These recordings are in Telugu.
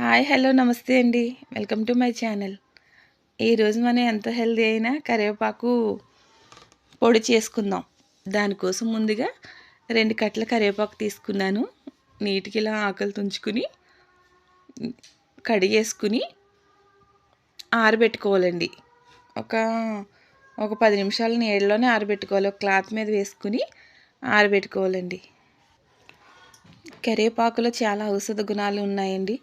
హాయ్ హలో నమస్తే అండి. Welcome to my channel. ఈరోజు మనం ఎంత హెల్దీ అయినా కరివేపాకు పొడి చేసుకుందాం. దానికోసం ముందుగా రెండు కట్టల కరివేపాకు తీసుకున్నాను. నీటికి ఇలా ఆకలి తుంచుకుని కడిగేసుకుని ఆరబెట్టుకోవాలండి. ఒక ఒక పది నిమిషాలు నీళ్ళలోనే ఆరబెట్టుకోవాలి. ఒక క్లాత్ మీద వేసుకుని ఆరబెట్టుకోవాలండి. కరివేపాకులో చాలా ఔషధ గుణాలు ఉన్నాయండి.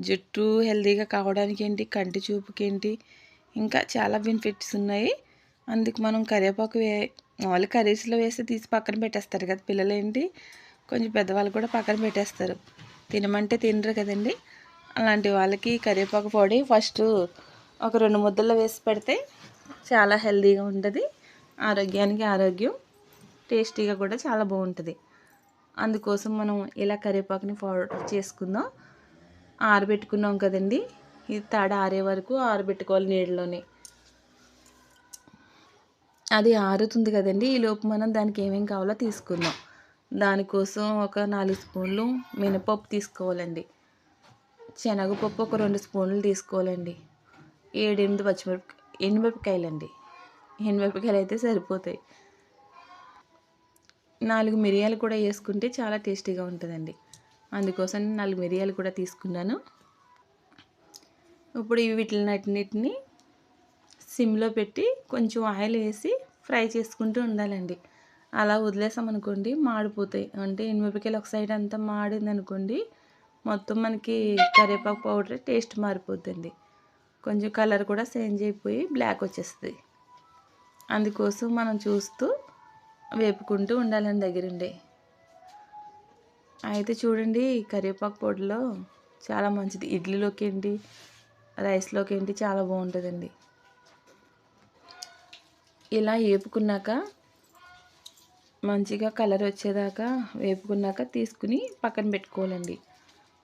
జుట్టు హెల్తీగా కావడానికి ఏంటి కంటి చూపుకి ఏంటి ఇంకా చాలా బెనిఫిట్స్ ఉన్నాయి. అందుకు మనం కరివేపాకు వే మామూలు కర్రీస్లో వేసి తీసి పక్కన పెట్టేస్తారు కదా పిల్లలు ఏంటి కొంచెం పెద్దవాళ్ళు కూడా పక్కన పెట్టేస్తారు. తినమంటే తినరు కదండి. అలాంటి వాళ్ళకి కరివేపాకు పొడి ఫస్ట్ ఒక రెండు ముద్దల్లో వేసి పెడితే చాలా హెల్తీగా ఉంటుంది. ఆరోగ్యానికి ఆరోగ్యం టేస్టీగా కూడా చాలా బాగుంటుంది. అందుకోసం మనం ఇలా కరివేపాకుని పౌడర్ చేసుకుందాం. ఆరబెట్టుకున్నాం కదండి. ఇది తడ ఆరే వరకు ఆరబెట్టుకోవాలి నీళ్ళలోనే. అది ఆరుతుంది కదండి. ఈ లోపు మనం దానికి ఏమేం కావాలో తీసుకుందాం. దానికోసం ఒక నాలుగు స్పూన్లు మినపప్పు తీసుకోవాలండి. శనగపప్పు ఒక రెండు స్పూన్లు తీసుకోవాలండి. ఏడెనిమిది పచ్చిమిరపకాయ ఎనిమిపకాయలండి ఎండుమిరపకాయలు అయితే సరిపోతాయి. నాలుగు మిరియాలు కూడా వేసుకుంటే చాలా టేస్టీగా ఉంటుందండి. అందుకోసం నాలుగు మిరియాలు కూడా తీసుకున్నాను. ఇప్పుడు వీటినన్నిటిని సిమ్లో పెట్టి కొంచెం ఆయిల్ వేసి ఫ్రై చేసుకుంటూ ఉండాలండి. అలా వదిలేసామనుకోండి మాడిపోతాయి. అంటే ఎనిమిపికాయలు ఒక సైడ్ అంతా మాడింది అనుకోండి మొత్తం మనకి కరివేపాకు పౌడర్ టేస్ట్ మారిపోతుంది కొంచెం కలర్ కూడా చేంజ్ అయిపోయి బ్లాక్ వచ్చేస్తుంది. అందుకోసం మనం చూస్తూ వేపుకుంటూ ఉండాలండి దగ్గరుండే. అయితే చూడండి కరివేపాకు పొడిలో చాలా మంచిది. ఇడ్లీలోకి ఏంటి రైస్లోకి ఏంటి చాలా బాగుంటుందండి. ఇలా వేపుకున్నాక మంచిగా కలర్ వచ్చేదాకా వేపుకున్నాక తీసుకుని పక్కన పెట్టుకోవాలండి.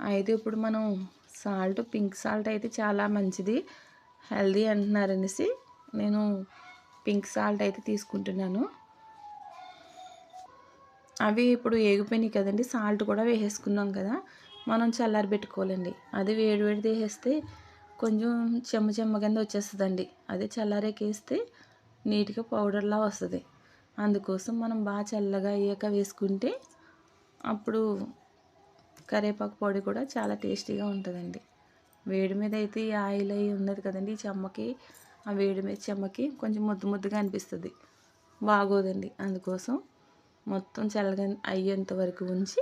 అయితే ఇప్పుడు మనం సాల్ట్ పింక్ సాల్ట్ అయితే చాలా మంచిది. హెల్దీ అంటున్నారనేసి నేను పింక్ సాల్ట్ అయితే తీసుకుంటున్నాను. అవి ఇప్పుడు ఏగిపోయినాయి కదండి సాల్ట్ కూడా వేసేసుకున్నాం కదా మనం చల్లారి పెట్టుకోవాలండి. అది వేడి వేడిది వేసేస్తే కొంచెం చెమ్మ చెమ్మ కింద వచ్చేస్తుందండి. అదే చల్లారేకేస్తే నీట్గా పౌడర్లా వస్తుంది. అందుకోసం మనం బాగా చల్లగా అయ్యాక వేసుకుంటే అప్పుడు కరివేపాకు పొడి కూడా చాలా టేస్టీగా ఉంటుందండి. వేడి మీద అయితే ఈ ఆయిల్ అయి ఉన్నది కదండి ఈ చెమ్మకి ఆ వేడి మీద చెమ్మకి కొంచెం ముద్దు ముద్దుగా అనిపిస్తుంది. బాగోదండి. అందుకోసం మొత్తం చల్లగా అయ్యేంత వరకు ఉంచి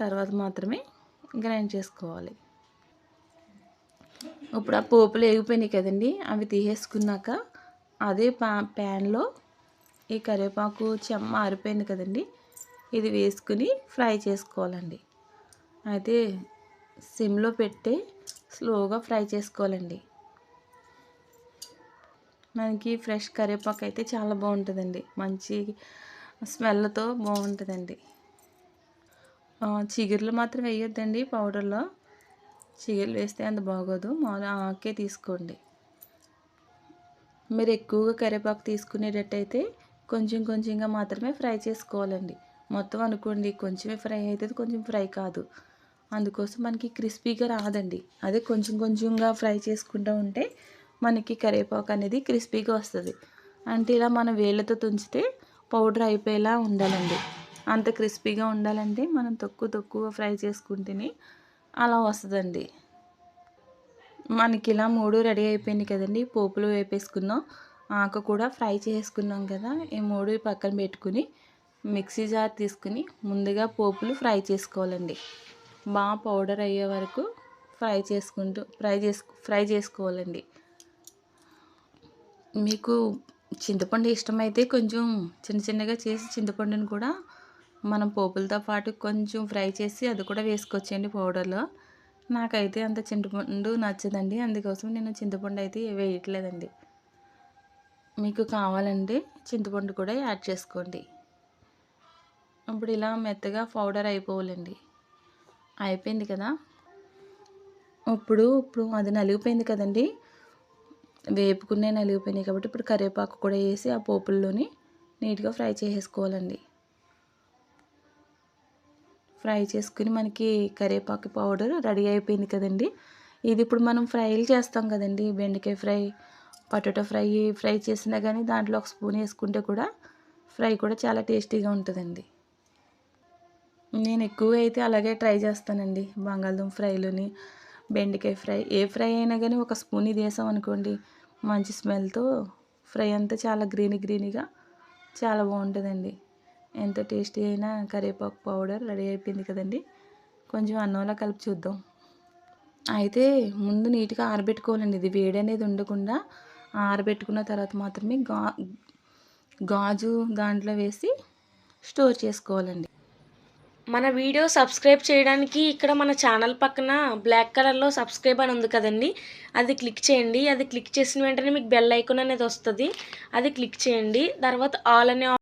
తర్వాత మాత్రమే గ్రైండ్ చేసుకోవాలి. ఇప్పుడు ఆ పోపులు వేగిపోయినాయి కదండి అవి తీసేసుకున్నాక అదే పా ప్యాన్లో ఈ కరివేపాకు చెమ్మ ఆరిపోయింది కదండి ఇది వేసుకుని ఫ్రై చేసుకోవాలండి. అయితే సిమ్లో పెట్టి స్లోగా ఫ్రై చేసుకోవాలండి. మనకి ఫ్రెష్ కరివేపాకు అయితే చాలా బాగుంటుందండి. మంచి స్మెల్తో బాగుంటుందండి. చిగురులు మాత్రం వేయొద్దండి పౌడర్లో. చిగురులు వేస్తే అంత బాగోదు. మామూలు ఆకే తీసుకోండి. మీరు ఎక్కువగా కరివేపాకు తీసుకునేటట్టయితే కొంచెం కొంచెంగా మాత్రమే ఫ్రై చేసుకోవాలండి. మొత్తం అనుకోండి కొంచెమే ఫ్రై అవుతుంది కొంచెం ఫ్రై కాదు. అందుకోసం మనకి క్రిస్పీగా రాదండి. అదే కొంచెం కొంచెంగా ఫ్రై చేసుకుంటూ ఉంటే మనకి కరివేపాకు అనేది క్రిస్పీగా వస్తుంది. అంటే ఇలా మనం వేళ్ళతో తుంచితే పౌడర్ అయిపోయేలా ఉండాలండి. అంత క్రిస్పీగా ఉండాలంటే మనం తక్కువ తక్కువ ఫ్రై చేసుకుంటేనే అలా వస్తుందండి. మనకి ఇలా మూడు రెడీ అయిపోయింది కదండి. పోపులు వేపేసుకుందాం. ఆకు కూడా ఫ్రై చేసుకున్నాం కదా. ఈ మూడు పక్కన పెట్టుకుని మిక్సీ జార్ తీసుకుని ముందుగా పోపులు ఫ్రై చేసుకోవాలండి. బాగా పౌడర్ అయ్యే వరకు ఫ్రై చేసుకుంటూ ఫ్రై చేసుకు ఫ్రై చేసుకోవాలండి. మీకు చింతపండు ఇష్టమైతే కొంచెం చిన్న చిన్నగా చేసి చింతపండుని కూడా మనం పోపులతో పాటు కొంచెం ఫ్రై చేసి అది కూడా వేసుకోవచ్చండి పౌడర్లో. నాకైతే అంత చింతపండు నచ్చదండి. అందుకోసం నేను చింతపండు అయితే వేయట్లేదండి. మీకు కావాలంటే చింతపండు కూడా యాడ్ చేసుకోండి. ఇప్పుడు ఇలా మెత్తగా పౌడర్ అయిపోవాలండి. అయిపోయింది కదా? ఇప్పుడు ఇప్పుడు అది నలిగిపోయింది కదండి. వేపుకునే నలిగిపోయినాయి కాబట్టి ఇప్పుడు కరివేపాకు కూడా వేసి ఆ పోపుల్లోని నీట్గా ఫ్రై చేసేసుకోవాలండి. ఫ్రై చేసుకుని మనకి కరివేపాకు పౌడర్ రెడీ అయిపోయింది కదండి. ఇది ఇప్పుడు మనం ఫ్రైలు చేస్తాం కదండి. బెండకాయ ఫ్రై పొటాటో ఫ్రై ఫ్రై చేసినా కానీ దాంట్లో ఒక స్పూన్ వేసుకుంటే కూడా ఫ్రై కూడా చాలా టేస్టీగా ఉంటుందండి. నేను ఎక్కువ అయితే అలాగే ట్రై చేస్తానండి. బంగాళదుంప ఫ్రైలోని బెండకాయ ఫ్రై ఏ ఫ్రై అయినా కానీ ఒక స్పూన్ ఇది వేసాం అనుకోండి మంచి స్మెల్తో ఫ్రై అంతా చాలా గ్రీనీ గ్రీనీగా చాలా బాగుంటుందండి. ఎంత టేస్టీ అయినా కరివేపాకు పౌడర్ రెడీ అయిపోయింది కదండి. కొంచెం అన్నంలో కలిపి చూద్దాం. అయితే ముందు నీట్గా ఆరబెట్టుకోవాలండి. ఇది వేడి అనేది ఉండకుండా ఆరబెట్టుకున్న తర్వాత మాత్రమే గా గాజు దాంట్లో వేసి స్టోర్ చేసుకోవాలండి. మన వీడియో సబ్స్క్రైబ్ చేయడానికి ఇక్కడ మన ఛానల్ పక్కన బ్లాక్ కలర్లో సబ్స్క్రైబ్ అని ఉంది కదండి. అది క్లిక్ చేయండి. అది క్లిక్ చేసిన వెంటనే మీకు బెల్ ఐకాన్ అనేది వస్తుంది. అది క్లిక్ చేయండి. తర్వాత ఆల్ అనే